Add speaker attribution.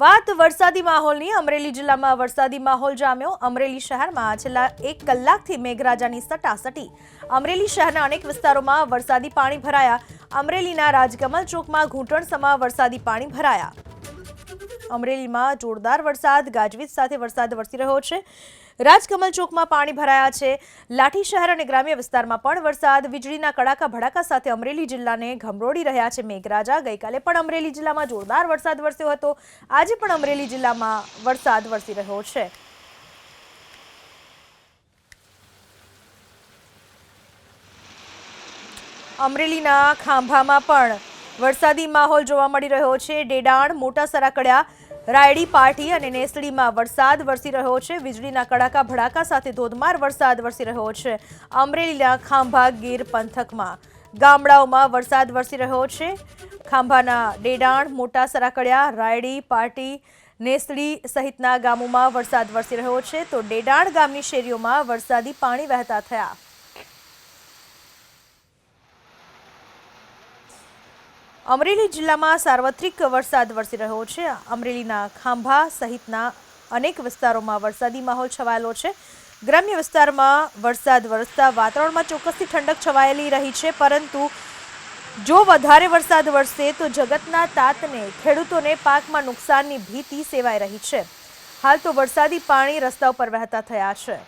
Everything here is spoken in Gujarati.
Speaker 1: વાત વરસાદી માહોલની. અમરેલી જિલ્લામાં વરસાદી માહોલ જામ્યો. અમરેલી શહેરમાં છેલ્લા એક કલાકથી મેઘરાજાની સટાસટી. અમરેલી શહેરના અનેક વિસ્તારોમાં વરસાદી પાણી ભરાયા. અમરેલીના રાજકમલ ચોકમાં ઘૂંટણસમાં વરસાદી પાણી ભરાયા. અમરેલીમાં જોરદાર વરસાદ, ગાજવીજ સાથે વરસાદ વરસી રહ્યો છે. રાજકમલ ચોકમાં પાણી ભરાયા છે. લાઠી શહેર અને ગ્રામ્ય વિસ્તારમાં પણ વરસાદ. વીજળીના કડાકા ભડાકા સાથે અમરેલી જિલ્લાને ઘમરોડી રહ્યા છે મેઘરાજા. ગઈકાલે પણ અમરેલી જિલ્લામાં જોરદાર વરસાદ વરસ્યો હતો. આજે પણ અમરેલી જિલ્લામાં વરસાદ વરસી રહ્યો છે. અમરેલીના ખાંભામાં પણ વરસાદી માહોલ જોવા મળી રહ્યો છે. ડેડાણ, મોટા સરાકડ્યા, રાયડી પાટી અને નેસડીમાં વરસાદ વરસી રહ્યો છે. વીજળીના કડાકા ભડાકા સાથે ધોધમાર વરસાદ વરસી રહ્યો છે. અમરેલીના ખાંભા ગીર પંથકમાં. ગામડાઓમાં વરસાદ વરસી રહ્યો છે. ખાંભાના ડેડાણ, મોટા સરાકડ્યા, રાયડી પાટી, નેસડી સહિતના ગામોમાં વરસાદ વરસી રહ્યો છે. તો ડેડાણ ગામની શેરીઓમાં વરસાદી પાણી વહેતા થયા. અમરેલી જિલ્લામાં સાર્વત્રિક વરસાદ વરસી રહ્યો છે. અમરેલીના ખાંભા સહિતના અનેક વિસ્તારોમાં વરસાદી માહોલ છવાયેલો છે. ગ્રામ્ય વિસ્તારમાં વરસાદ વરસતા વાતાવરણમાં ચોક્કસથી ઠંડક છવાયેલી રહી છે, પરંતુ જો વધારે વરસાદ વરસે તો જગતના તાતને, ખેડૂતોને પાકમાં નુકસાનની ભીતિ સેવાઈ રહી છે. હાલ તો વરસાદી પાણી રસ્તા ઉપર વહેતા થયા છે.